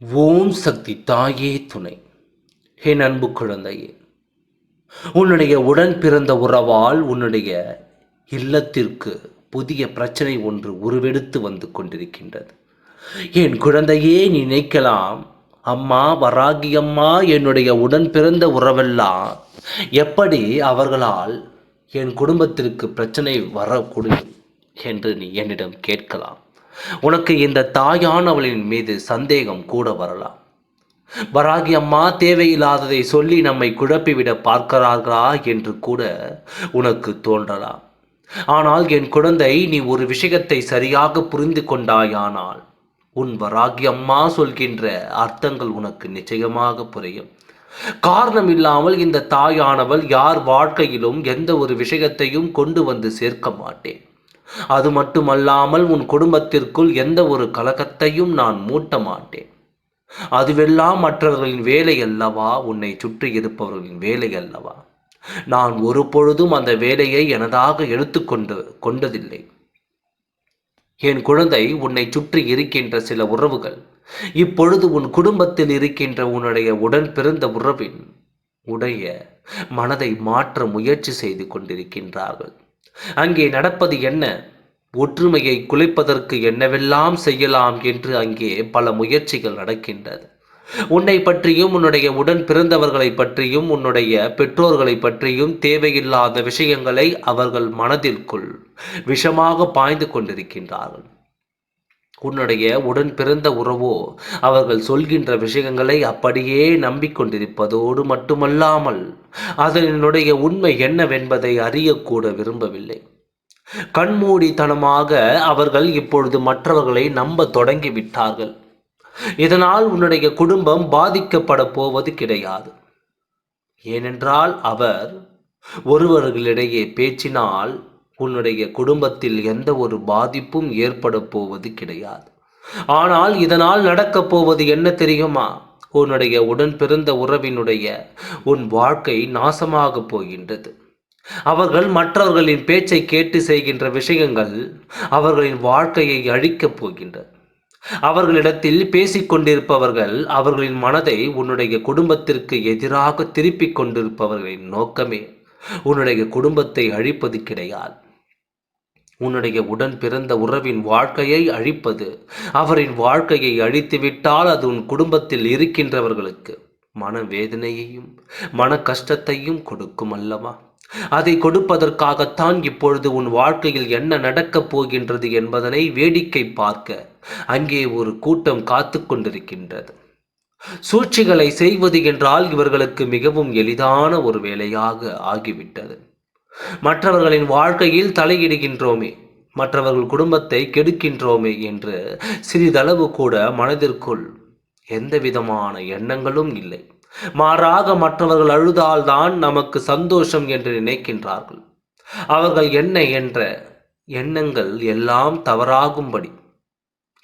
ஓம் சக்தி தாயே துணை. என் அன்பு குழந்தையே உன்னுடைய உடன் பிறந்த உறவால் உன்னுடைய இல்லத்திற்கு புதிய பிரச்சனை ஒன்று உருவெடுத்து வந்து கொண்டிருக்கின்றது. என் குழந்தையே நீ நினைக்கலாம் அம்மா வராகி அம்மா என்னுடைய உடன் பிறந்த உறவெல்லாம் எப்படி அவர்களால் என் குடும்பத்திற்கு பிரச்சனை வரக்கூடும் என்று நீ என்னிடம் கேட்கலாம். உனக்கு இந்த தாயானவளின் மீது சந்தேகம் கூட வரலாம். வராகி அம்மா தேவையில்லாததை சொல்லி நம்மை குழப்பிவிட பார்க்கிறார்களா என்று கூட உனக்கு தோன்றலாம். ஆனால் என் குழந்தை நீ ஒரு விஷயத்தை சரியாக புரிந்து கொண்டாயானால் உன் வராகி அம்மா சொல்கின்ற அர்த்தங்கள் உனக்கு நிச்சயமாக புரியும். காரணம் இல்லாமல் இந்த தாயானவள் யார் வாழ்க்கையிலும் எந்த ஒரு விஷயத்தையும் கொண்டு வந்து சேர்க்க மாட்டேன். அது மட்டுமல்லாமல் உன் குடும்பத்திற்குள் எந்த ஒரு கலகத்தையும் நான் மூட்ட மாட்டேன். அதுவெல்லாம் மற்றவர்களின் வேலை அல்லவா? உன்னை சுற்றி இருப்பவர்களின் வேலை அல்லவா? நான் ஒரு பொழுதும் அந்த வேலையை எனதாக எடுத்துக்கொண்டு கொண்டதில்லை. என் குழந்தை உன்னை சுற்றி இருக்கின்ற சில உறவுகள் இப்பொழுது உன் குடும்பத்தில் இருக்கின்ற உன்னுடைய உடன் பிறந்த உறவின் உடைய மனதை மாற்ற முயற்சி செய்து கொண்டிருக்கின்றார்கள். அங்கே நடப்பது என்ன? ஒற்றுமையை குலைப்பதற்கு என்னவெல்லாம் செய்யலாம் என்று அங்கே பல முயற்சிகள் நடக்கின்றது. உன்னை பற்றியும் உன்னுடைய உடன் பிறந்தவர்களை பற்றியும் உன்னுடைய பெற்றோர்களை பற்றியும் தேவையில்லாத விஷயங்களை அவர்கள் மனதிற்குள் விஷமாக பாய்ந்து கொண்டிருக்கின்றார்கள். உன்னுடைய உடன் பிறந்த உறவோ அவர்கள் சொல்கின்ற விஷயங்களை அப்படியே நம்பிக்கொண்டிருப்பதோடு மட்டுமல்லாமல் அதனுடைய உண்மை என்னவென்பதை அறியக்கூட விரும்பவில்லை. கண்மூடித்தனமாக அவர்கள் இப்பொழுது மற்றவர்களை நம்ப தொடங்கி விட்டார்கள் இதனால் உன்னுடைய குடும்பம் பாதிக்கப்பட போவது கிடையாது. ஏனென்றால் அவர் ஒருவர்களிடையே பேச்சினால் உன்னுடைய குடும்பத்தில் எந்த ஒரு பாதிப்பும் ஏற்பட போவது கிடையாது. ஆனால் இதனால் நடக்கப் போவது என்ன தெரியுமா? உன்னுடைய உடன் பிறந்த உறவினுடைய உன் வாழ்க்கை நாசமாக போகின்றது. அவர்கள் மற்றவர்களின் பேச்சை கேட்டு செய்கின்ற விஷயங்கள் அவர்களின் வாழ்க்கையை அழிக்கப் போகின்றது அவர்களிடத்தில் பேசிக்கொண்டிருப்பவர்கள் அவர்களின் மனதை உன்னுடைய குடும்பத்திற்கு எதிராக திருப்பிக் கொண்டிருப்பவர்களின் நோக்கமே. உன்னுடைய குடும்பத்தை அழிப்பது கிடையாது. உன்னுடைய உடன் பிறந்த உறவின் வாழ்க்கையை அழிப்பது. அவரின் வாழ்க்கையை அழித்துவிட்டால் அது உன் குடும்பத்தில் இருக்கின்றவர்களுக்கு மனவேதனையையும் மன கஷ்டத்தையும் கொடுக்கும் அல்லவா? அதை கொடுப்பதற்காகத்தான் இப்பொழுது உன் வாழ்க்கையில் என்ன நடக்கப் போகின்றது என்பதனை வேடிக்கை பார்க்க அங்கே ஒரு கூட்டம் காத்து கொண்டிருக்கின்றது. சூழ்ச்சிகளை செய்வது என்றால் இவர்களுக்கு மிகவும் எளிதான ஒரு வேலையாக ஆகிவிட்டது. மற்றவர்களின் வாழ்க்கையில் தலையிடுகின்றோமே மற்றவர்கள் குடும்பத்தை கெடுக்கின்றோமே என்று சிறிதளவு கூட மனதிற்குள் எந்த விதமான எண்ணங்களும் இல்லை. மாறாக மற்றவர்கள் அழுதால்தான் நமக்கு சந்தோஷம் என்று நினைக்கின்றார்கள். அவர்கள் என்ன என்ற எண்ணங்கள் எல்லாம் தவறாகும்படி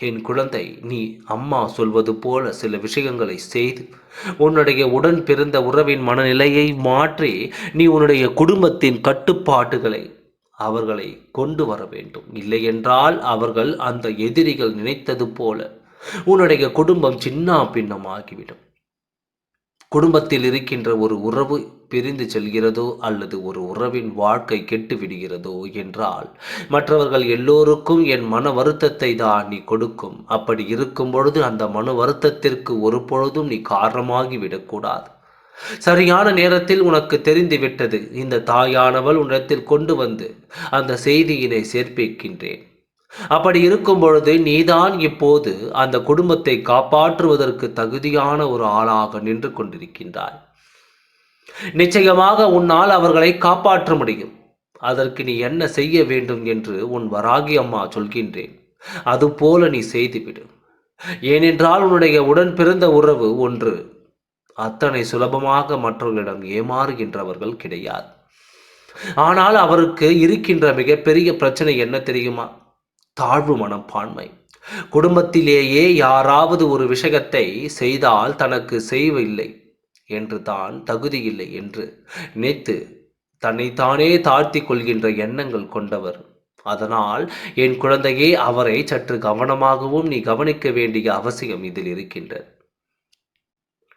என் குழந்தை நீ அம்மா சொல்வது போல சில விஷயங்களை செய்து உன்னுடைய உடன் பிறந்த உறவின் மனநிலையை மாற்றி நீ உன்னுடைய குடும்பத்தின் கட்டுப்பாட்டுகளை அவர்களை கொண்டு வர வேண்டும். இல்லையென்றால் அவர்கள் அந்த எதிரிகள் நினைத்தது போல உன்னுடைய குடும்பம் சின்ன பின்னமாகிவிடும் குடும்பத்தில் இருக்கின்ற ஒரு உறவு பிரிந்து செல்கிறதோ அல்லது ஒரு உறவின் வாழ்க்கை கெட்டு விடுகிறதோ என்றால் மற்றவர்கள் எல்லோருக்கும் என் மன வருத்தத்தை தான் நீ கொடுக்கும். அப்படி இருக்கும் பொழுது அந்த மன வருத்தத்திற்கு ஒரு பொழுதும் நீ காரணமாகி விடக்கூடாது. சரியான நேரத்தில் உனக்கு தெரிந்து விட்டது. இந்த தாயானவள் உன்னிடத்தில் கொண்டு வந்து அந்த செய்தியினை சேர்ப்பிக்கின்றேன். அப்படி இருக்கும் பொழுது நீதான் இப்போது அந்த குடும்பத்தை காப்பாற்றுவதற்கு தகுதியான ஒரு ஆளாக நின்று கொண்டிருக்கின்றாய். நிச்சயமாக உன்னால் அவர்களை காப்பாற்ற முடியும். அதற்கு நீ என்ன செய்ய வேண்டும் என்று உன் வராகி அம்மா சொல்கின்றேன். அதுபோல நீ செய்துவிடு. ஏனென்றால் உன்னுடைய உடன் பிறந்த உறவு ஒன்று. அத்தனை சுலபமாக மற்றவர்களிடம் ஏமாறுகின்றவர்கள் கிடையாது. ஆனால் அவருக்கு இருக்கின்ற மிகப்பெரிய பிரச்சனை என்ன தெரியுமா? தாழ்வு மனப்பான்மை. குடும்பத்திலேயே யாராவது ஒரு விஷயத்தை செய்தால் தனக்கு செய்வில்லை என்று தான் தகுதியில்லை என்று நினைத்து தன்னைத்தானே தாழ்த்தி கொள்கின்ற எண்ணங்கள் கொண்டவர். அதனால் என் குழந்தையே அவரை சற்று கவனமாகவும் நீ கவனிக்க வேண்டிய அவசியம் இதில் இருக்கின்றது.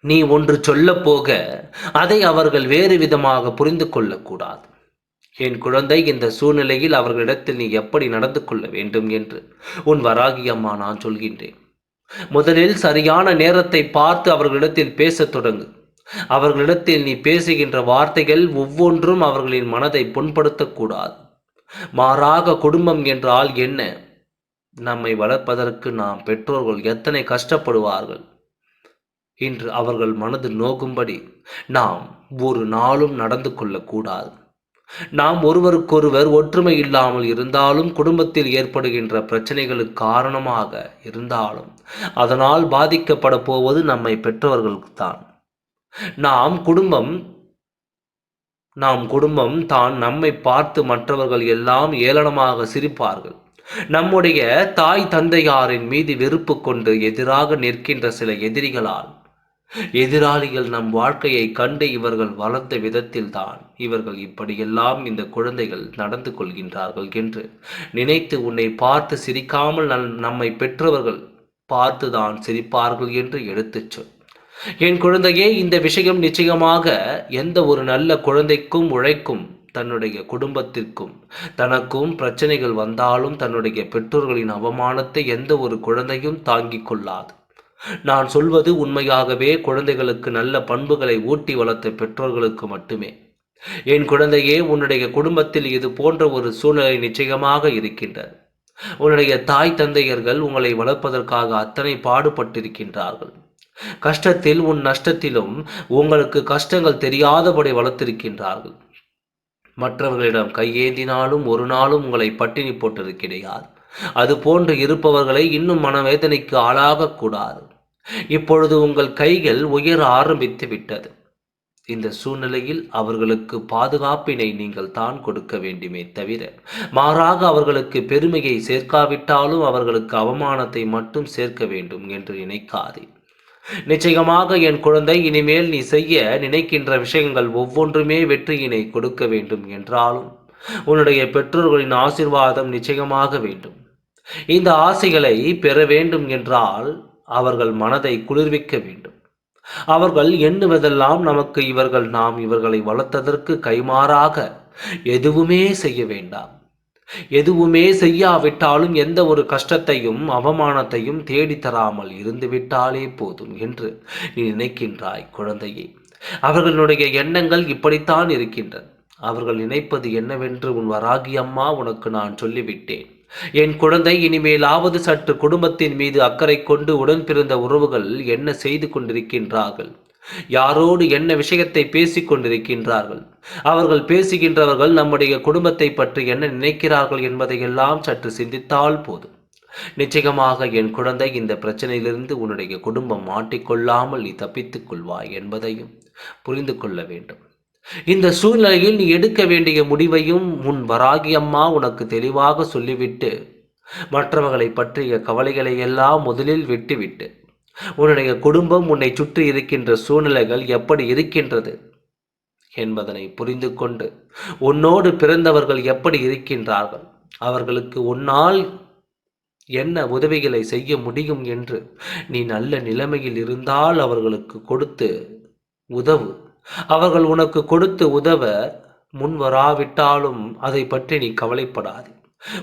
நீ ஒன்று சொல்லப் போக அதை அவர்கள் வேறு விதமாக புரிந்து கொள்ளக்கூடாது. என் குழந்தை இந்த சூழ்நிலையில் அவர்களிடத்தில் நீ எப்படி நடந்து கொள்ள வேண்டும் என்று உன் வராகி அம்மா நான் சொல்கின்றேன். முதலில் சரியான நேரத்தை பார்த்து அவர்களிடத்தில் பேசத் தொடங்கு. அவர்களிடத்தில் நீ பேசுகின்ற வார்த்தைகள் ஒவ்வொன்றும் அவர்களின் மனதை புண்படுத்தக்கூடாது மாறாக குடும்பம் என்றால் என்ன? நம்மை வளர்ப்பதற்கு நாம் பெற்றோர்கள் எத்தனை கஷ்டப்படுவார்கள்? இன்று அவர்கள் மனது நோக்கும்படி நாம் ஒரு நாளும் நடந்து கொள்ளக்கூடாது நாம் ஒருவருக்கொருவர் ஒற்றுமை இல்லாமல் இருந்தாலும் குடும்பத்தில் ஏற்படுகின்ற பிரச்சனைகளுக்கு காரணமாக இருந்தாலும் அதனால் பாதிக்கப்பட போவது நம்மை பெற்றவர்களுக்குத்தான். நாம் குடும்பம் நாம் குடும்பம் தான் நம்மை பார்த்து மற்றவர்கள் எல்லாம் ஏளனமாக சிரிப்பார்கள். நம்முடைய தாய் தந்தையாரின் மீது வெறுப்பு கொண்டு எதிராக நிற்கின்ற சில எதிரிகளால் எதிராளிகள் நம் வாழ்க்கையை கண்டு இவர்கள் வளர்ந்த விதத்தில்தான் இவர்கள் இப்படியெல்லாம் இந்த குழந்தைகள் நடந்து கொள்கின்றார்கள் என்று நினைத்து உன்னை பார்த்து சிரிக்காமல் நம்மை பெற்றவர்கள் பார்த்துதான் சிரிப்பார்கள் என்று எடுத்துச் சொல். என் குழந்தையே இந்த விஷயம் நிச்சயமாக எந்த ஒரு நல்ல குழந்தைக்கும் உழைக்கும் தன்னுடைய குடும்பத்திற்கும் தனக்கும் பிரச்சனைகள் வந்தாலும் தன்னுடைய பெற்றோர்களின் அவமானத்தை எந்த ஒரு குழந்தையும் தாங்கிக் கொள்ளாது. நான் சொல்வது உண்மையாகவே குழந்தைகளுக்கு நல்ல பண்புகளை ஊட்டி வளர்த்த பெற்றோர்களுக்கு மட்டுமே. என் குழந்தையே உன்னுடைய குடும்பத்தில் இது போன்ற ஒரு சூழ்நிலை நிச்சயமாக இருக்கின்றது. உன்னுடைய தாய் தந்தையர்கள் உங்களை வளர்ப்பதற்காக அத்தனை பாடுபட்டிருக்கின்றார்கள். கஷ்டத்தில் உன் நஷ்டத்திலும் உங்களுக்கு கஷ்டங்கள் தெரியாதபடி வளர்த்திருக்கின்றார்கள். மற்றவர்களிடம் கையேந்தினாலும் ஒரு நாளும் உங்களை பட்டினி போட்டது கிடையாது அது போன்று இருப்பவர்களை இன்னும் மனவேதனைக்கு ஆளாகக்கூடாது. இப்பொழுது உங்கள் கைகள் உயர ஆரம்பித்து விட்டது இந்த சூழ்நிலையில் அவர்களுக்கு பாதுகாப்பினை நீங்கள் தான் கொடுக்க வேண்டுமே தவிர மாறாக அவர்களுக்கு பெருமையை சேர்க்காவிட்டாலும் அவர்களுக்கு அவமானத்தை மட்டும் சேர்க்க வேண்டும் என்று நினைக்காதே. நிச்சயமாக என் குழந்தை இனிமேல் நீ செய்ய நினைக்கின்ற விஷயங்கள் ஒவ்வொன்றுமே வெற்றியினை கொடுக்க வேண்டும் என்றாலும் உன்னுடைய பெற்றோர்களின் ஆசீர்வாதம் நிச்சயமாக வேண்டும். இந்த ஆசைகளை பெற வேண்டும் என்றால் அவர்கள் மனதை குளிர்விக்க வேண்டும். அவர்கள் எண்ணுவதெல்லாம் நமக்கு இவர்கள் நாம் இவர்களை வளர்த்ததற்கு கைமாறாக எதுவுமே செய்ய வேண்டாம். எதுவுமே செய்யாவிட்டாலும் எந்த ஒரு கஷ்டத்தையும் அவமானத்தையும் தேடித் தராமல் இருந்துவிட்டாலே போதும் என்று நீ நினைக்கின்றாய் குழந்தையே. அவர்களுடைய எண்ணங்கள் இப்படித்தான் இருக்கின்றன. அவர்கள் நினைப்பது என்னவென்று உன் வராகி அம்மா உனக்கு நான் சொல்லிவிட்டேன். என் குழந்தை இனிமேலாவது சற்று குடும்பத்தின் மீது அக்கறை கொண்டு உடன் பிறந்த உறவுகள் என்ன செய்து கொண்டிருக்கின்றார்கள்? யாரோடு என்ன விஷயத்தை பேசிக் கொண்டிருக்கின்றார்கள்? அவர்கள் பேசுகின்றவர்கள் நம்முடைய குடும்பத்தை பற்றி என்ன நினைக்கிறார்கள் என்பதையெல்லாம் சற்று சிந்தித்தால் போதும். நிச்சயமாக என் குழந்தை இந்த பிரச்சனையிலிருந்து உன்னுடைய குடும்பம் மாட்டிக்கொள்ளாமல் நீ தப்பித்துக் கொள்வாய் என்பதையும் புரிந்து கொள்ள வேண்டும். இந்த சூழ்நிலையில் நீ எடுக்க வேண்டிய முடிவையும் உன் வராகி அம்மா உனக்கு தெளிவாக சொல்லிவிட்டு மற்றவர்களை பற்றிய கவலைகளை எல்லாம் முதலில் விட்டுவிட்டு உன்னுடைய குடும்பம் உன்னை சுற்றி இருக்கின்ற சூழ்நிலைகள் எப்படி இருக்கின்றது என்பதனை புரிந்து கொண்டு உன்னோடு பிறந்தவர்கள் எப்படி இருக்கின்றார்கள் அவர்களுக்கு உன்னால் என்ன உதவிகளை செய்ய முடியும் என்று நீ நல்ல நிலைமையில் இருந்தால் அவர்களுக்கு கொடுத்து உதவு. அவர்கள் உனக்கு கொடுத்து உதவ முன் வராவிட்டாலும் அதை பற்றி நீ கவலைப்படாதே.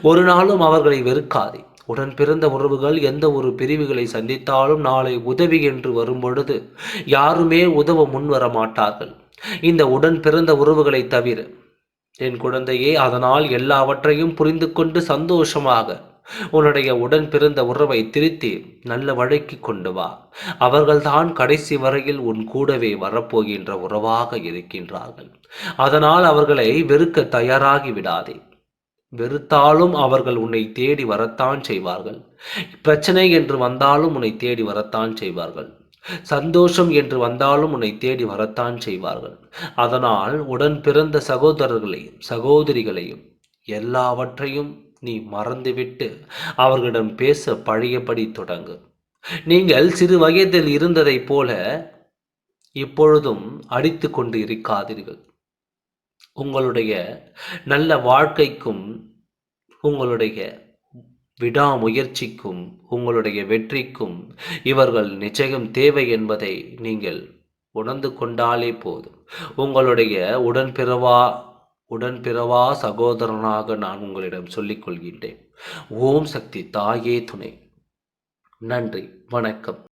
ஒரு நாளும் அவர்களை வெறுக்காதே. உடன் பிறந்த உறவுகள் எந்த ஒரு பிரிவுகளை சந்தித்தாலும் நாளை உதவி என்று வரும்பொழுது யாருமே உதவ முன்வர மாட்டார்கள் இந்த உடன் பிறந்த உறவுகளை தவிர என் குழந்தையே அதனால் எல்லாவற்றையும் புரிந்து கொண்டு சந்தோஷமாக உன்னுடைய உடன் பிறந்த உறவை திருத்தி நல்ல வழிக்கு கொண்டு வா. அவர்கள்தான் கடைசி வரையில் உன் கூடவே வரப்போகின்ற உறவாக இருக்கின்றார்கள். அதனால் அவர்களை வெறுக்க தயாராகி விடாதே. வெறுத்தாலும் அவர்கள் உன்னை தேடி வரத்தான் செய்வார்கள். பிரச்சனை என்று வந்தாலும் உன்னை தேடி வரத்தான் செய்வார்கள். சந்தோஷம் என்று வந்தாலும் உன்னை தேடி வரத்தான் செய்வார்கள். அதனால் உடன் பிறந்த சகோதரர்களையும் சகோதரிகளையும் எல்லாவற்றையும் நீ மறந்துவிட்டு அவர்களிடம் பேச பழையபடி தொடங்கு. நீங்கள் சிறு வயதில் இருந்ததைப் போல இப்பொழுதும் அடித்து கொண்டு இருக்காதீர்கள் உங்களுடைய நல்ல வாழ்க்கைக்கும் உங்களுடைய விடாமுயற்சிக்கும் உங்களுடைய வெற்றிக்கும் இவர்கள் நிச்சயம் தேவை என்பதை நீங்கள் உணர்ந்து கொண்டாலே போதும். உங்களுடைய உடன்பிறவா உடன் பிறவா சகோதரனாக நான் உங்களிடம் சொல்லிக் கொள்கின்றேன் ஓம் சக்தி தாயே துணை. நன்றி வணக்கம்.